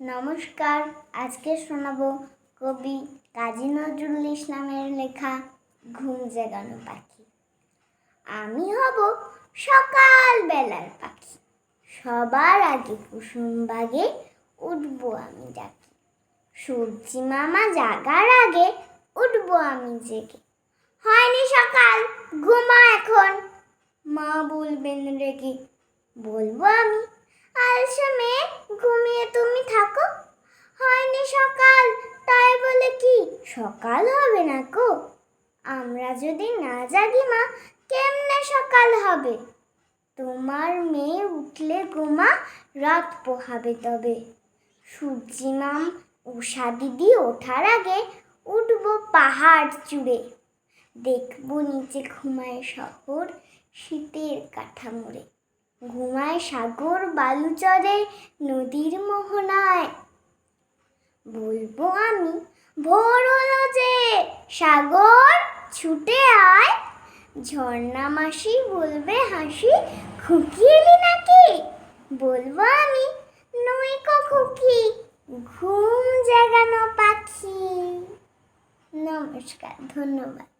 নমস্কার, আজকে শোনাবো কবি কাজী নজরুল ইসলামের লেখা ঘুম জাগানো পাখি। আমি হব সকাল বেলার পাখি। সবার আগে কুসুম বাগে উঠবো আমি ডাকি। সূর্যি মামা জাগার আগে উঠবো আমি জেগে। হয়নি সকাল, ঘুমা এখন। মা বলবেন রেগে, বলব আমি আলসা মেয়ে ঘুমিয়ে তুমি সকাল হবে না কো? আমরা যদি না জাগি মা, কেমনে সকাল হবে? তোমার মেয়ে উঠলে গোমা রাত পোহাবে তবে। সূর্যি মাম উষা দিদি ওঠার আগে উঠবো পাহাড় চূড়ে। দেখব নিচে ঘুমায় শহর, শীতের কাঠামোড়ে ঘুমায় সাগর বালুচরে, নদীর মোহনায়। বলব আমি ভোর হলো যে। সাগর ছুটে আয়। ঝর্ণা মাসি বলবে, হাসি খুকি এলি নাকি? বলব আমি, নই কো খুকি, ঘুম জাগানো পাখি। নমস্কার, ধন্যবাদ।